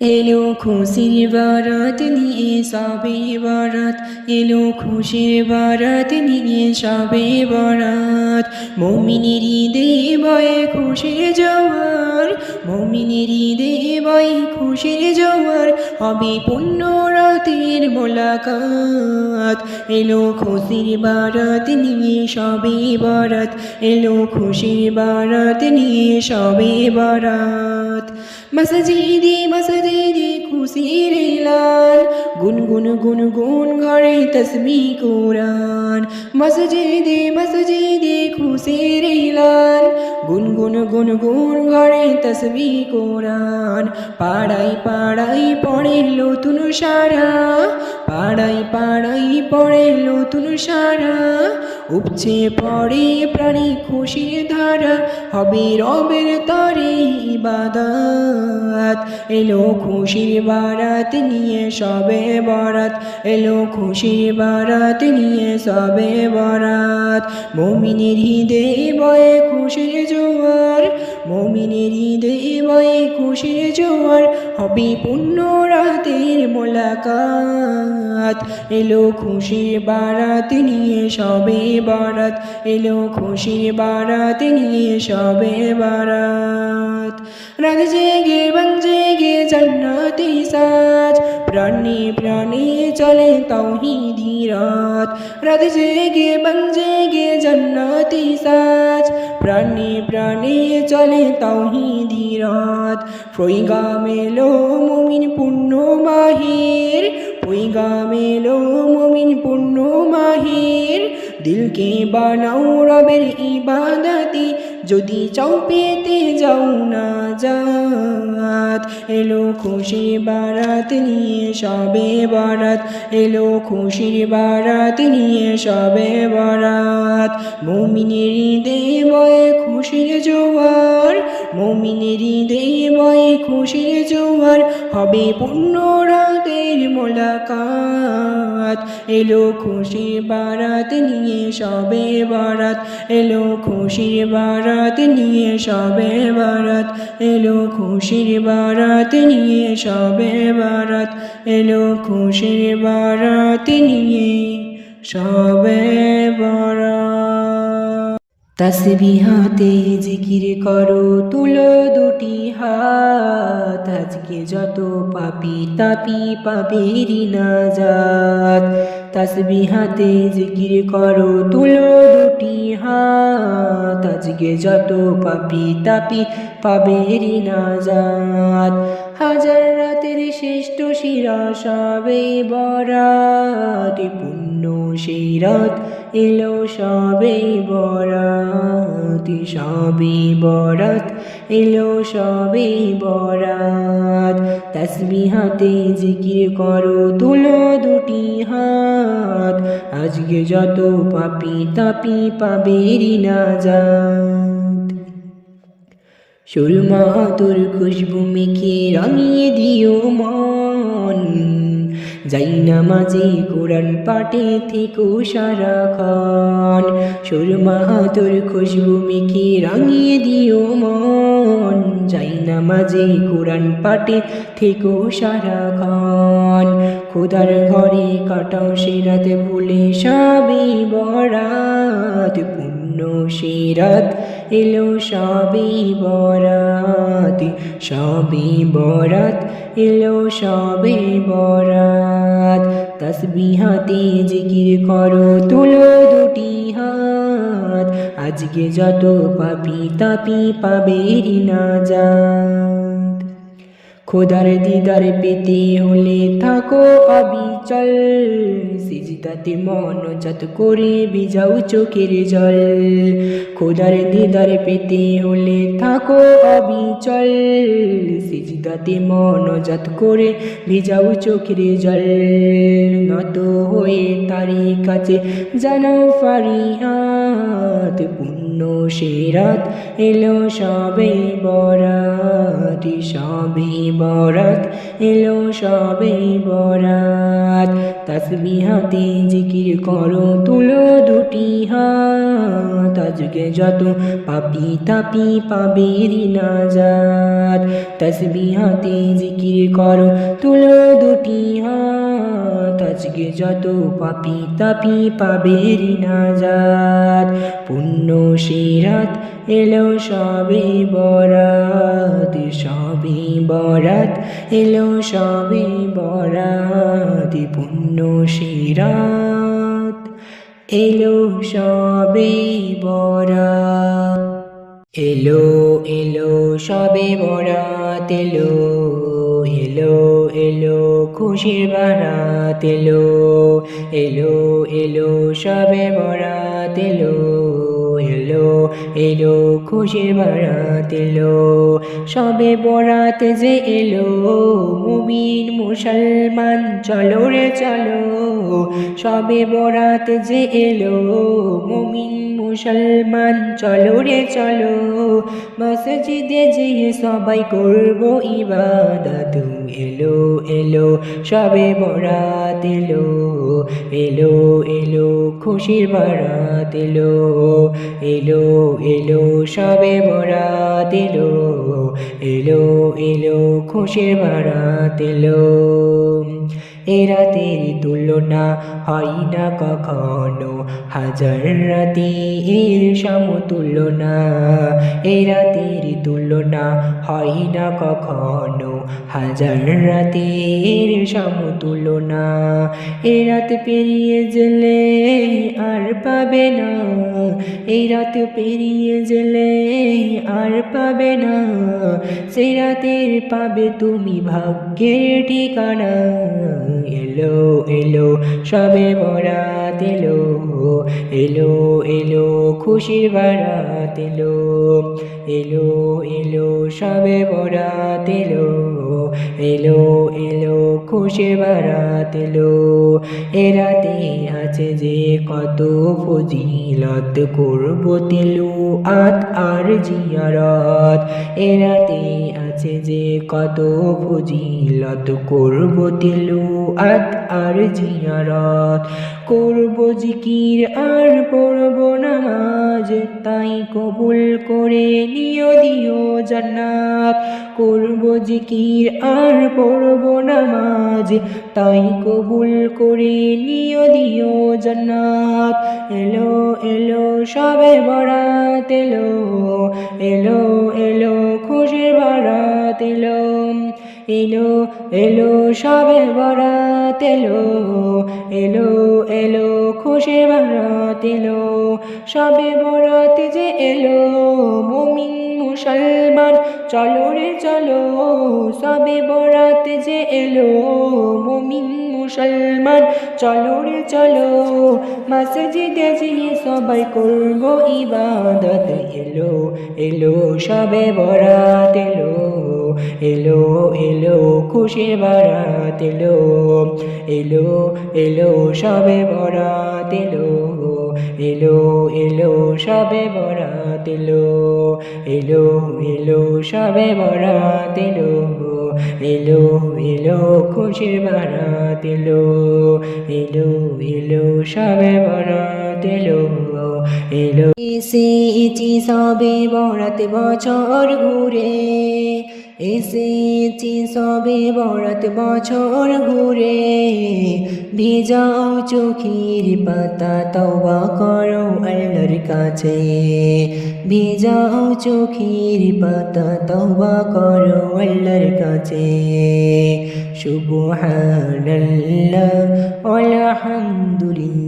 এলো খুশির বারাত নিয়ে সবে বারাত এলো খুশির বারাত নিয়ে সবে বারাত। মমিনের দেবয় বয়ে খুশির জোয়ার, মমিনের ঈদে বয়ে খুশির জোয়ার, হবে পুণ্য রাতের মোলাকাত। এলো খুশির বারাত নিয়ে সবে বারাত এলো খুশির বারাত নিয়ে সবে বারাত। মসজিদে মসজিদে খুশির লাল। গুনগুন গুনগুন ঘরে তসবি কোরআন। মসজিদে মসজিদে খুশির লাল। গুনগুন গুনগুন ঘরে তসবি কোরআন। পাড়াই পাড়াই পড়ে নতুন সারা। পাড়াই পাড়াই পড়ে নতুন সারা। উপচে পড়ে প্রাণী খুশির ধারা। হবে রবের তরে ইবাদত। এলো খুশির বারাত নিয়ে সবে বরাত। এলো খুশির বারাত নিয়ে সবে বরাত। মমিনের হৃদে বয়ে খুশির জোয়ার। মমিনের হৃদে বয়ে খুশির জোয়ার। হবে পুণ্য রাতের মোলাকাত। এলো খুশির বারাত নিয়ে সবে বারাত। এলো খুশির বারাত নিয়ে সবে বারাত। রাত জেগে বন জেগে জান্নাতি সাজ। প্রাণী প্রাণী চলে তৌহিদি রাত। রাত জেগে বন জেগে জান্নাতি সাজ। প্রাণী প্রাণী চলে তৌহিদি রাত। ফইগা মেলো মুমিন পুণ্য মাহির। ফইগা মেলো মুমিন পুণ্য মাহির। দিলকে বানাও রবের ইবাদতি। যদি চাও পেতে যাও না জাত, এলো খুশির বারাত নিয়ে সবে বরাত, এলো খুশির বারাত নিয়ে সবে বরাত। মমিনের দেবয় বয়ে খুশির জোয়ার, মমিনের ঈদে বয়ে খুশির জোয়ার, হবে পূর্ণ রাতের মোলাকাত। এলো খুশির বারাত নিয়ে সবে বারাত। এলো খুশির বারাত নিয়ে সবে বারাত। এলো খুশির বারাত নিয়ে সবে বারাত। এলো খুশির বারাত নিয়ে সবে বারাত। তসবিহাতে জিকির করো তুলো দুটি হাত। আজকে যত পাপি তাপি পাবেরি না যাত তসবিহাতে জিকির করো তুলো দুটি হাত। আজকে যত পাপি তাপি পাবেরি না যাত হাজার রাতের শ্রেষ্ঠ শিরা সবে বরাত, পুণ্য সেই রাত এলো সবে বরাত সবে বরাত, এলো সবে বরাত। তসবিহাতে জিকির করো, তুলো দুটি হাত। আজকে যত পাপি তাপি পাবেরি না যাত সুরমা তোর খুশবু মেখে রঙিয়ে দিও মন। যাই না মাঝে কোরআন পাটে থেকো সারাক্ষণ। সুরমা তোর খুশবু মেখে রাঙিয়ে দিও মন। যাই না মাঝে কোরআন পাটে থেকো সারাক্ষণ। খোদার ঘরে কাটাও সে রাতে, ভুলে সবে বরাত, পুণ্য সে রাত। এলো সবই বরাত সবে বরাত, এলো সবে বরাত। তসবিহাতে জিকির করো, তুলো দুটি হাত। আজকে যত পাপি তাপি পাবেরি না যাত খোদার দিদার পেতে হলে থাকো অবিচল। সিজদাতে মন যত করে বিজাও চোখের জল। খোদার দিদার পেতে হলে থাকো অবিচল। সিজদাতে মন যত করে ভিজাও চোখের জল। নত হয়ে তারি কাছে জানাও পুণ্য পুণ্য সিরাত এলো সবে বরাত সবে বরাত এলো সবে বরাত। তসবিহাতে জিকির করো, তুলো দুটি হাত। আজকে যত পাপি তাপি পাবে নাজাত। তসবিহাতে জিকির করো, তুলো দুটি হাত। আজকে যত পাপি তাপি পাবে নাজাত। পুণ্য সিরাত এলো সবে বরাত সবে বরাত, এলো সবে বরাত, পুণ্য সিরাত এলো সবে বরাত, এলো এলো সবে বরাত, এলো এলো এলো খুশির বারাত, এলো এলো এলো সবে বরাত, এলো এলো এলো খুশির বারাত এলো। সবে বরাত যে এলো, মুমিন মুসলমান, চলো রে চলো। সবে বরাত যে এলো, মুমিন মুসলমান, চলো রে চলো। মসজিদে যেয়ে সবাই করব ইবাদত। এলো এলো, সবে বরাত এলো এলো এলো, খুশির বরাত এলো এলো এলো, সবে বরাত এলো এলো এলো, খুশির বরাত এলো। এ রাতের তুলনা হয় না কখনো। হাজার রাতে এর সমতুল্য না এ রাতের তুলনা হয় না কখনো। হাজার রাতে এর সমতুল্য না রাত পেরিয়ে গেলে আর পাবে না। এই রাত পেরিয়ে গেলে আর পাবে না। সেরাতের পাবে তুমি ভাগ্যের ঠিকানা। এলো এলো সবে বরাত এলো এলো এলো, খুশির বারাত এলো এলো এলো, সবে বরাত এলো এলো এলো, খুশির বারাত এলো। এরাতে আছে যে কত ফজিলত করব তেলু আত আর জিয়ারত। এরাতে আছে যে কত ফজিলত করব তেলু আত আর জিয়ারত। করব জিকির আর পড়ব নামাজ, তাই কবুল করে নিয় দিও জান্নাত। করব জিকির আর পড়ব নামাজ, তাই কবুল করে নিয় দিও জান্নাত। এলো এলো, সবে বরাত এলো এলো এলো, খুশির বারাত এলো। এলো এলো সবে বরাত এলো এলো এলো খুশির বারাত এলো, সবে বরাত যে এলো, মুমিন মুসলমান, চলো রে চলো, সবে বরাত যে এলো, মুমিন মুসলমান, চলো রে চলো, মসজিদে যেয়ে সবাই করব ইবাদত, এলো এলো সবে বরাত এলো। এলো এলো খুশির বারাত, এলো এলো এলো সবে বরাত, এলো এলো এলো সবে বরাত, এলো এলো এলো সবে বরাত, এলো এলো এলো খুশির বারাত, এলো এলো এলো সবে বরাত, এলো এলো। এসেছি সবে বরাত বছর ঘুরে। এসেছি সবে বরাত বছর ঘুরে। ভেজাও চোখের পাতা, তওবা করো আল্লাহর কাছে। ভেজাও চোখের পাতা, তওবা করো আল্লাহর কাছে। সুবহানাল্লাহ, আলহামদুলিল্লাহ।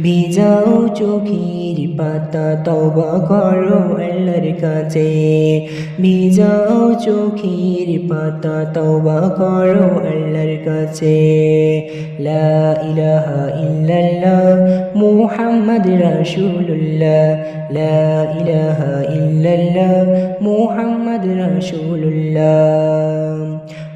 ভিজাও চোখের পাতা, তবা করো আল্লাহর কাছে। ভিজাও চোখের পাতা, তবা করো আল্লাহর কাছে। লা ইলাহা ইল্লাল্লাহ, মুহাম্মদ রাসূলুল্লাহ। লা ইলাহা ইল্লাল্লাহ, মুহাম্মদ রাসূলুল্লাহ।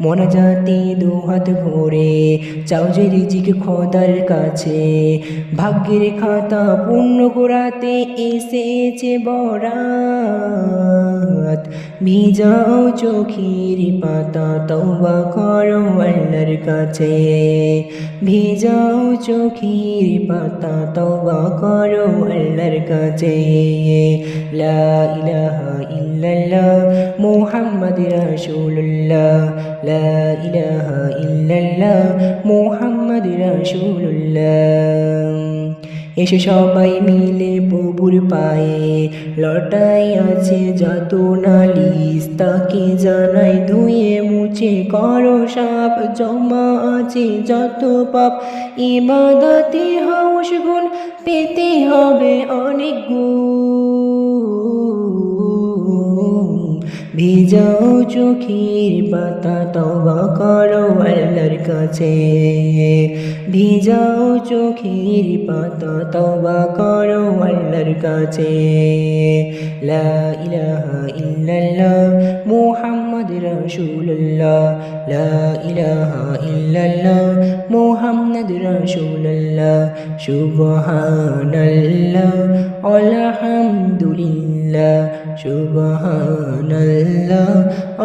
মনাজাতি দুহাত ভরে, চাও যে রিজিক খোদার কাছে। ভাগ্যের খাতা পূর্ণ করাতে এসেছে বরাত। ভিজাও চোখের পাতা, তওবা করো আল্লাহর কাছে। ভিজাও চোখের পাতা, তওবা করো আল্লাহর কাছে। লা ইলাহা ইল্লাল্লাহ মুহাম্মদ রাসূলুল্লাহ। লা ইলাহা ইল্লাল্লাহ মুহাম্মদ রাসূলুল্লাহ। এসে সবাই মিলে প্রভুর পায়ে লটাই আছে যত নালিশ, তাকে জানাই ধুয়ে মুছে করো সাপ, জমা আছে যত পাপ। ইবাদতে হাউস গুণ পেতে হবে অনেক গুণ। ভিজাও চোখের পাতা, তবা করো আল্লাহর কাছে। ভিজাও চোখের পাতা, তবা করো আল্লাহর কাছে। লা ইলাহা ইল্লাল্লাহ মুহাম্মদ রাসূলুল্লাহ লা ইলাহা ইল্লাল্লাহ মুহাম্মদ রাসূলুল্লাহ সুবহানাল্লাহ আলহামদুলিল্লাহ সুবহানাল্লাহ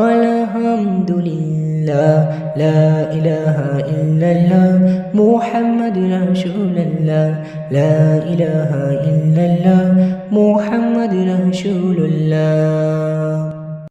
আলহামদুলিল্লাহ লা ইলাহা ইল্লাল্লাহ মুহাম্মদ রাসূলুল্লাহ লা ইলাহা ইল্লাল্লাহ মুহাম্মদ রাসূলুল্লাহ